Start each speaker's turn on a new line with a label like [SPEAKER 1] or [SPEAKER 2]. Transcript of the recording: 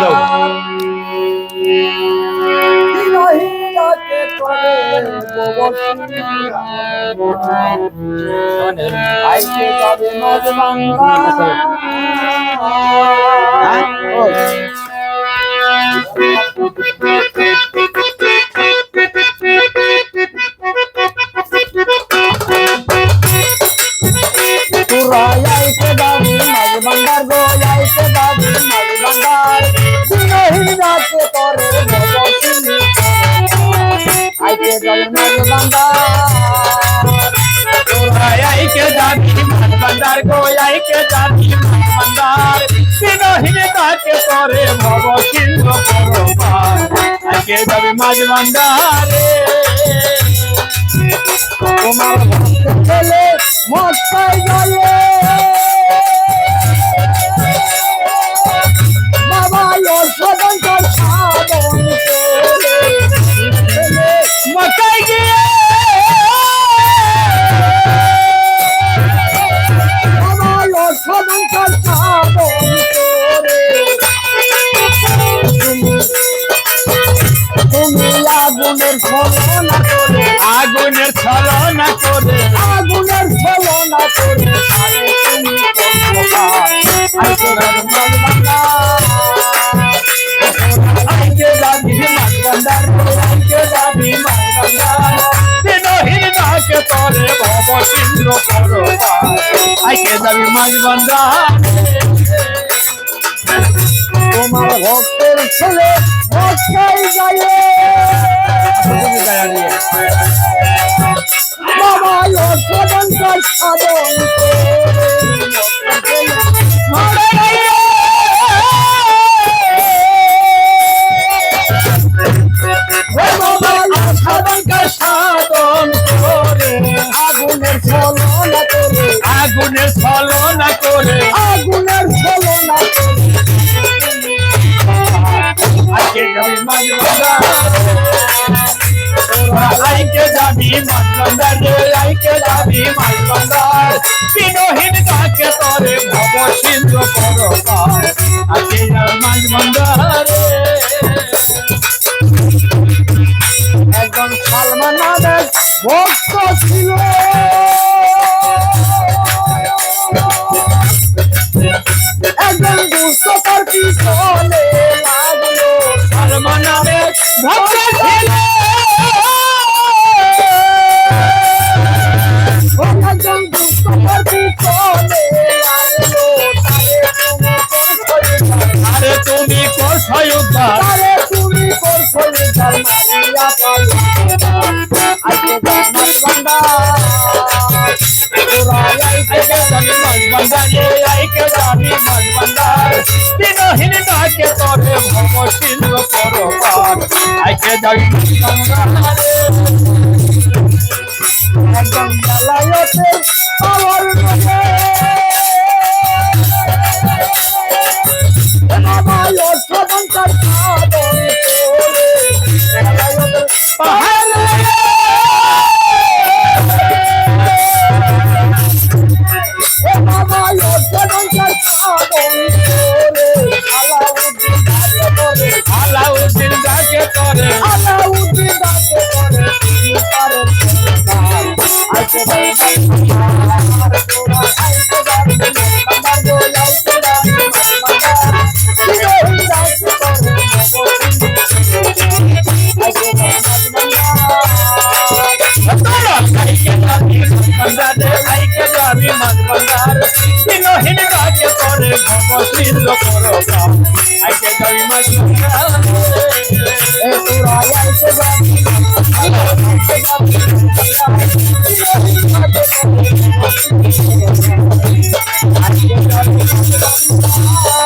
[SPEAKER 1] দাও।
[SPEAKER 2] তোরা করে আইতে যাবে মাঝ বাংলার
[SPEAKER 1] আইকে যাবি মান বান্দার গো আইকে যাবি মান বান্দার বিনহীন তাকে করে ভব সিন্ধ পরপার আইকে যাবি মাঝ বান্দারে
[SPEAKER 2] তোমার ভক্ত ছেলে মস্তাই গলে ছলনা করে
[SPEAKER 1] আগুনের ছলনা করে।
[SPEAKER 2] আগুনের ছলনা করে। আরে তুমি
[SPEAKER 1] আইকে যাবি আইকে যাবি বান্দার বিনহীন তাকে ভব সিন্ধ পরপার আইকে যাবি মাঝ
[SPEAKER 2] তোমার ভক্তের ছেলে মস্কাই গায়ে সাধন
[SPEAKER 1] সাধন করে
[SPEAKER 2] আগুনের ছলনা করে।
[SPEAKER 1] আগুনের ছলনা করে। আজকে যাবি মাঝ যাবি মাঝবন্দার রে আইকে যাবি মাঝবন্দার বিনহীন কাকে তরে ভব সিন্ধ পরকার আজকে যাবি মাঝবন্দার
[SPEAKER 2] একজন সালমান নামের ভক্ত ছিল।
[SPEAKER 1] কোথায় উদ্ধার
[SPEAKER 2] তারে তুমি করছ নিজার মারিয়া পালো আজকে জানার বান্দা
[SPEAKER 1] আইকে যাবি মাঝবন্দার রে আইকে যাবি মাঝবন্দার বিনহীন কাকে তরে ভব সিন্ধ পরকার আইকে যাবি মাঝবন্দার রে
[SPEAKER 2] একদম জ্বালাইতে পাওয়ার নবে আইতে যাই আর তোরা আইতে
[SPEAKER 1] Oh,